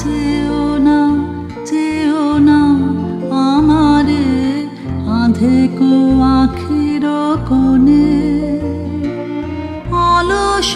চেও না চেও না আমারে আধে কো আখির কোণে। অলস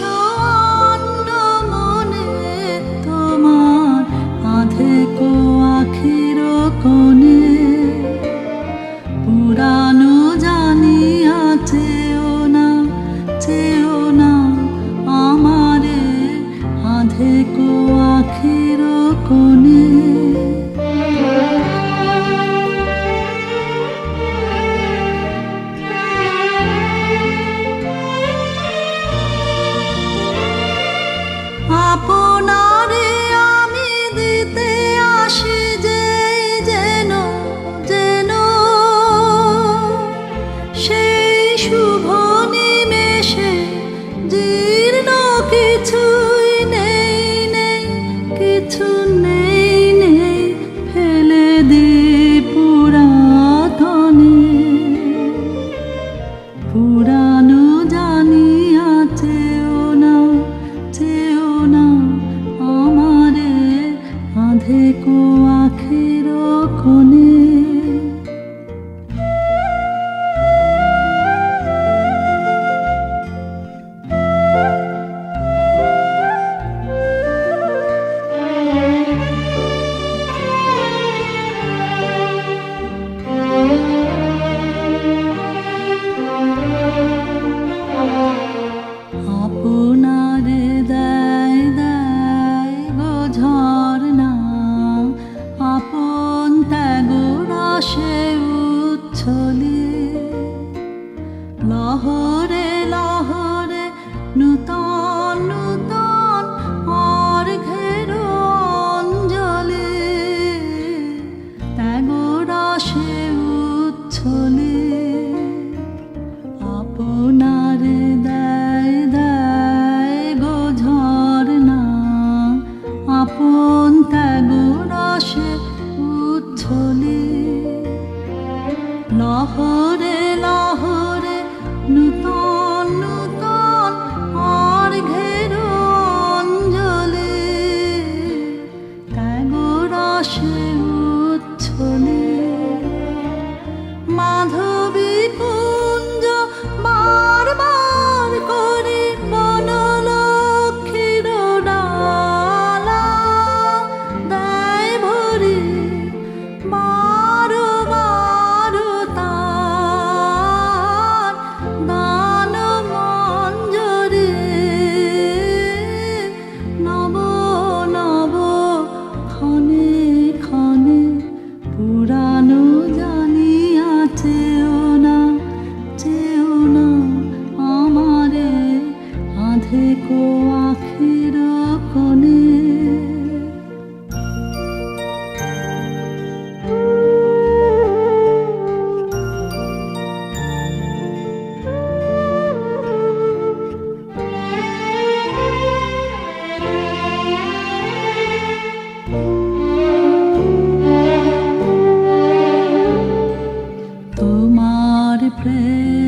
কিছুই নেই কিছু পুরানো জানি আছেও না চেও না আমারে। আধে কো আখের place.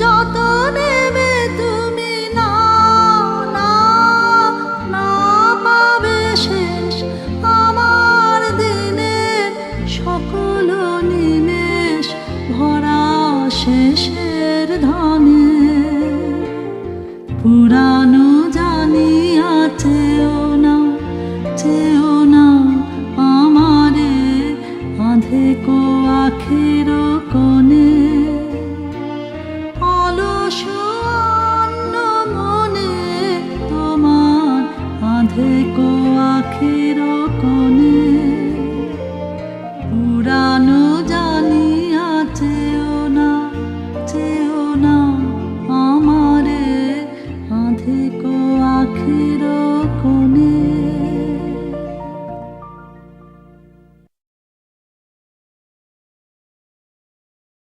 যত নেবে তুমি না শেষ। আমার দিনে সকল নিমেষ ভরা শেষের পুরানো জানি আছেও को आखिरों को